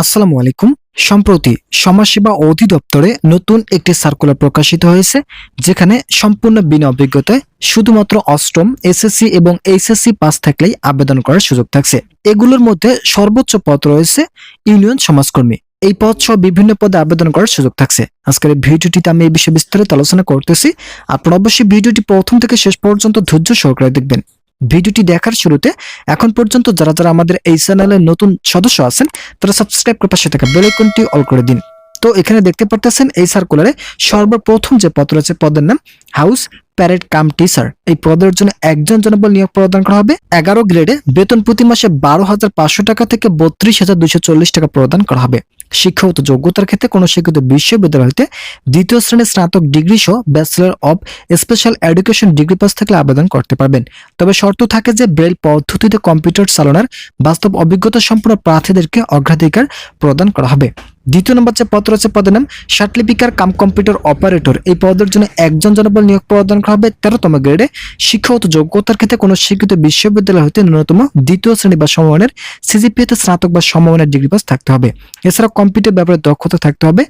আসসালামু আলাইকুম। সম্প্রতি সমাজসেবা অধিদপ্তরে নতুন একটি সার্কুলার প্রকাশিত হয়েছে, যেখানে সম্পূর্ণ বিনা অভিজ্ঞতায় শুধুমাত্র অষ্টম, এসএসসি এবং এইচএসসি পাস থাকলেই আবেদন করার সুযোগ থাকছে। এগুলোর মধ্যে সর্বোচ্চ পদ রয়েছে ইউনিয়ন সমাজকর্মী। এই পদ সহ বিভিন্ন পদে আবেদন করার সুযোগ থাকছে। আজকের এই ভিডিওটিতে আমি এই বিষয়ে বিস্তারিত আলোচনা করতেছি। আপনারা অবশ্যই ভিডিওটি প্রথম থেকে শেষ পর্যন্ত ধৈর্য সহকারে দেখবেন। ভিডিওটি দেখার শুরুতে এখন পর্যন্ত যারা যারা আমাদের এই চ্যানেলের নতুন সদস্য আছেন, তারা সাবস্ক্রাইব করে পাশে থাকা বেলাইকনটি অল করে দিন। তো এখানে দেখতে পারতেছেন এই সার্কুলারে সর্বপ্রথম যে পদ রয়েছে, পদের নাম হাউস প্যারেড কাম টিচার এই পদের জন্য একজন জনবল নিয়োগ প্রদান করা হবে। এগারো গ্রেডে বেতন প্রতি মাসে বারো হাজার পাঁচশো টাকা থেকে বত্রিশ হাজার দুইশো চল্লিশ টাকা প্রদান করা হবে। শিক্ষাগত যোগ্যতার ক্ষেত্রে কোনো শিক্ষিত বিশ্ববিদ্যালয় হতে দ্বিতীয় শ্রেণির স্নাতক ডিগ্রি সহ bachelor of special education degree pass থাকলে আবেদন করতে পারবেন। তবে শর্ত থাকে যে ব্রেল পদ্ধতিতে কম্পিউটার চালানোর বাস্তব অভিজ্ঞতা সম্পন্ন প্রার্থীদেরকে অগ্রাধিকার প্রদান করা হবে। দ্বিতীয় নম্বর যে পদ রয়েছে, পদের নাম সার্টিফিকার কাম কম্পিউটার অপারেটর। এই পদের জন্য একজন জনবল নিয়োগ প্রদান করা হবে তেরোতম গ্রেডে। শিক্ষাগত যোগ্যতার ক্ষেত্রে কোনো শিক্ষিত বিশ্ববিদ্যালয় হতে ন্যূনতম দ্বিতীয় শ্রেণি বা সমমানের সিজিপিএতে স্নাতক বা সমমানের ডিগ্রি পাস থাকতে হবে। এছাড়া কম্পিউটার ব্যাপারে দক্ষতা থাকতে হবে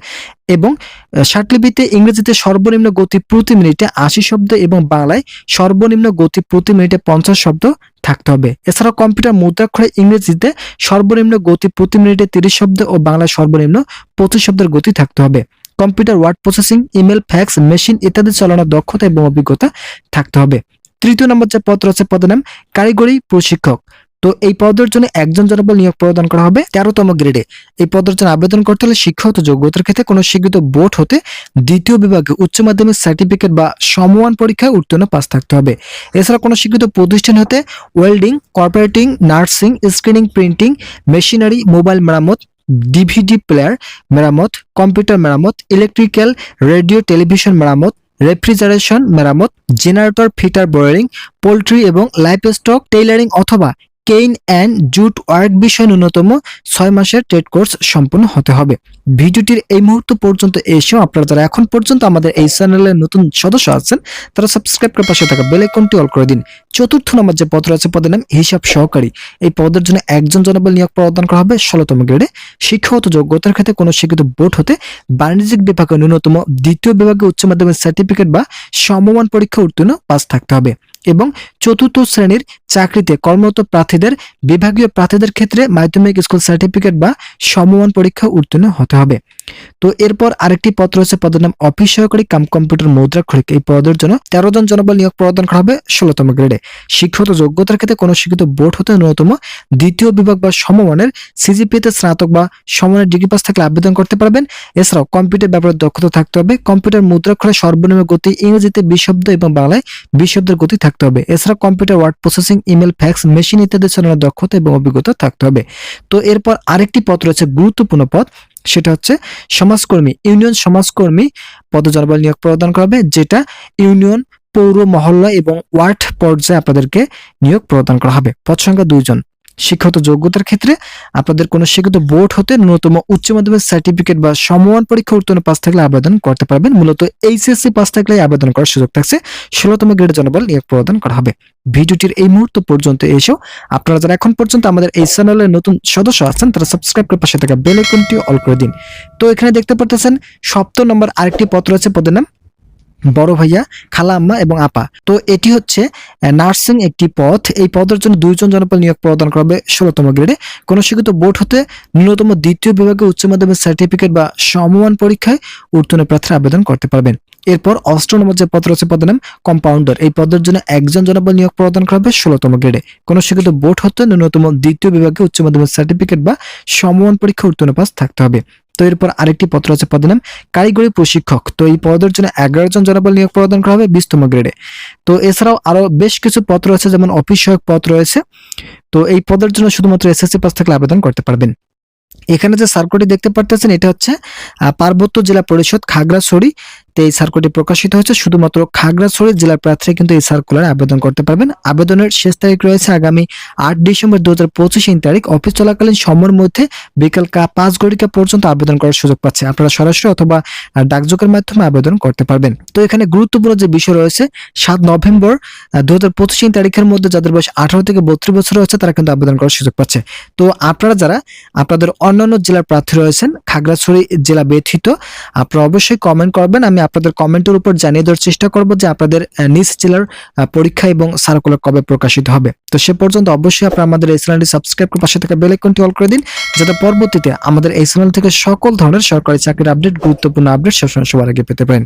এবং শার্টলিপিতে ইংরেজিতে সর্বনিম্ন গতি প্রতি মিনিটে আশি শব্দ এবং বাংলায় সর্বনিম্ন গতি প্রতি মিনিটে পঞ্চাশ শব্দ থাকতে হবে। এছাড়াও কম্পিউটার মুদ্রাক্ষরে ইংরেজিতে সর্বনিম্ন গতি প্রতি মিনিটে তিরিশ শব্দ ও বাংলায় সর্বনিম্ন পঁচিশ শব্দের গতি থাকতে হবে। Computer word processing, email, fax, machine ইত্যাদি চালানোর দক্ষতা এবং অভিজ্ঞতা থাকতে হবে। তৃতীয় নম্বর যে পত্র আছে পদের নাম কারিগরি প্রশিক্ষক। তো এই পদের জন্য একজন জনবল নিয়োগ প্রদান করা হবে তেরোতম গ্রেডে। এই পদের জন্য আবেদন করতে হলে শিক্ষাগত যোগ্যতার ক্ষেত্রে কোনো স্বীকৃত বোর্ড হতে দ্বিতীয় বিভাগে উচ্চ মাধ্যমিক সার্টিফিকেট বা সমমান পরীক্ষায় উত্তীর্ণ পাস থাকতে হবে। এছাড়া কোনো স্বীকৃত প্রতিষ্ঠান হতে welding, corporating, nursing, screening, printing, machinery, mobile মেরামত, ডিভিডি প্লেয়ার মেরামত, কম্পিউটার মেরামত, ইলেকট্রিক্যাল, রেডিও, টেলিভিশন মেরামত, রেফ্রিজারেশন মেরামত, জেনারেটর, ফিটার বোয়ারিং পোলট্রি এবং লাইফ স্টক টেইলারিং অথবা কেইন অ্যান্ড জুট ওয়ার্ক বিষয়ে ন্যূনতম ছয় মাসের ট্রেড কোর্স সম্পূর্ণ হতে হবে। ভিডিওটির এই মুহূর্ত পর্যন্ত এসেও আপনারা যারা এখন পর্যন্ত আমাদের এই চ্যানেলের নতুন সদস্য আছেন, তারা সাবস্ক্রাইব করে পাশে থাকা বেল আইকনটি অল করে দিন। চতুর্থ নম্বর যে পদ রয়েছে পদের নাম হিসাব সহকারী। এই পদের জন্য একজন জনবল নিয়োগ প্রদান করা হবে ষোলতম গ্রেডে। শিক্ষাগত যোগ্যতার ক্ষেত্রে কোনো শিক্ষিত বোর্ড হতে বাণিজ্যিক বিভাগে ন্যূনতম দ্বিতীয় বিভাগে উচ্চ মাধ্যমিক সার্টিফিকেট বা সমমান পরীক্ষা উত্তীর্ণ পাস থাকতে হবে। এবং চতুর্থ শ্রেণির চাকরিতে কর্মরত প্রার্থীদের বিভাগীয় প্রার্থীদের ক্ষেত্রে মাধ্যমিক স্কুল সার্টিফিকেট বা সমমান পরীক্ষা উত্তীর্ণ হতে হবে। তো এরপর আরেকটি পদ রয়েছে, পদের নাম অফিস সহকারী কাম কম্পিউটার মুদ্রাক্ষরিক এই পদের জন্য তেরো জন জনবল নিয়োগ প্রদান করা হবে ষোলতম গ্রেডে। শিক্ষাগত যোগ্যতার ক্ষেত্রে কোনো শিক্ষিত বোর্ড হতে ন্যূনতম দ্বিতীয় বিভাগ বা সমমানের সিজিপিতে স্নাতক বা সমানের ডিগ্রি পাস থাকলে আবেদন করতে পারবেন। এছাড়াও কম্পিউটার ব্যাপারে দক্ষতা থাকতে হবে। কম্পিউটার মুদ্রাক্ষরে সর্বনিম্ন গতি ইংরেজিতে বিশ শব্দ এবং বাংলায় বিশ শব্দের গতি থাকতে হবে। এছাড়া computer word processing, email, fax, machine ইত্যাদি চালানোর দক্ষতা এবং অভিজ্ঞতা থাকতে হবে। তো এরপর আরেকটি পদ রয়েছে, গুরুত্বপূর্ণ পদ সেটা হচ্ছে সমাজকর্মী, ইউনিয়ন সমাজকর্মী পদজনবল নিয়োগ প্রদান করবে যেটা ইউনিয়ন, পৌর, মহল্লা এবং ওয়ার্ড পর্যায়ে আপনাদেরকে নিয়োগ প্রদান করা হবে। পদ সংখ্যা দুইজন। শিক্ষাগত যোগ্যতার ক্ষেত্রে আপনাদের কোনো শিক্ষিত বোর্ড হতে ন্যূনতম উচ্চ মাধ্যমিক সার্টিফিকেট বা সমমান পরীক্ষা উত্তীর্ণ পাস থাকলে আবেদন করতে পারবেন। মূলত এইচএসসি পাস থাকলে আবেদন করার সুযোগ থাকছে। ষোলোতম গ্রেডের জনবল নিয়োগ প্রদান করা হবে। ভিডিওটির এই মুহূর্ত পর্যন্ত এসেও আপনারা যারা এখন পর্যন্ত আমাদের এই চ্যানেলের নতুন সদস্য আছেন, তারা সাবস্ক্রাইব করে পাশে থাকা বেল অল করে দিন। তো এখানে দেখতে পারতেছেন, সপ্তম নম্বর আরেকটি পত্র রয়েছে পদের নাম বড় ভাইয়া, খালা আম্মা এবং আপা। তো এটি হচ্ছে নার্সিং একটি পথ। এই পদের জন্য দুইজন জনপদ নিয়োগ প্রদান করা হবে ষোলোতম গ্রেডে কোনো শিক্ষিত বোর্ড হতে ন্যূনতম দ্বিতীয় বিভাগে উচ্চ মাধ্যমিক সার্টিফিকেট বা সমমান পরীক্ষায় উত্তীর্ণ প্রার্থীরা আবেদন করতে পারবেন। এরপর অষ্টম নম্বর যে পদ রয়েছে, পদের নাম কম্পাউন্ডার এই পদের জন্য একজন জনবল নিয়োগ প্রদান করা হবে ষোলোতম গ্রেডে কোনো শিক্ষিত বোর্ড হতে ন্যূনতম দ্বিতীয় বিভাগে উচ্চ মাধ্যমিক সার্টিফিকেট বা সমমান পরীক্ষা উত্তীর্ণ পাস থাকতে হবে। তো এরপর আরেকটি পত্র আছে পদের নাম, কারিগরি প্রশিক্ষক। তো এই পদের জন্য এগারো জন জনবল নিয়োগ প্রদান করা হবে বিশতম গ্রেডে। তো এছাড়াও আরও বেশ কিছু পত্র আছে, যেমন অফিস সহায়ক পদ রয়েছে। তো এই পদের জন্য শুধুমাত্র এসএসসি পাস থাকলে আবেদন করতে পারবেন। এখানে যে সার্কুলটি দেখতে পারতেছেন, এটা হচ্ছে পার্বত্য জেলা পরিষদ খাগড়াছড়ি। তো এই সার্কুলারটি প্রকাশিত হয়েছে। শুধুমাত্র খাগড়াছড়ি জেলার প্রার্থী কিন্তু এই সার্কুলারে আবেদন করতে পারবেন। আবেদনের শেষ তারিখ রয়েছে আগামী আট ডিসেম্বর দু হাজার পঁচিশ তারিখ। অফিস চলাকালীন সময়ের মধ্যে বিকেল পাঁচ ঘটিকা পর্যন্ত আবেদন করার সুযোগ পাচ্ছে। আপনারা সরাসরি অথবা ডাকযোগের মাধ্যমে আবেদন করতে পারবেন। তো এখানে গুরুত্বপূর্ণ যে বিষয় রয়েছে, সাত নভেম্বর দু হাজার পঁচিশ তারিখের মধ্যে যাদের বয়স আঠারো থেকে বত্রিশ বছর রয়েছে, তারা কিন্তু আবেদন করার সুযোগ পাচ্ছে। তো আপনারা যারা, আপনাদের অন্যান্য জেলার প্রার্থী রয়েছেন, খাগড়াছড়ি জেলা ব্যথিত আপনারা অবশ্যই কমেন্ট করবেন। আমি আপনাদের কমেন্টের উপর জানিয়ে দেওয়ার চেষ্টা করব যে আপনাদের নিজ জেলার পরীক্ষা এবং সার্কুলার কবে প্রকাশিত হবে। তো সে পর্যন্ত অবশ্যই আপনারা আমাদের এই চ্যানেলটি সাবস্ক্রাইব করে পাশে থাকা বেল আইকনটি অল করে দিন, যাতে পরবর্তীতে আমাদের এই চ্যানেল থেকে সকল ধরনের সরকারি চাকরির আপডেট, গুরুত্বপূর্ণ আপডেট সবসময় সবার আগে পেতে পারেন।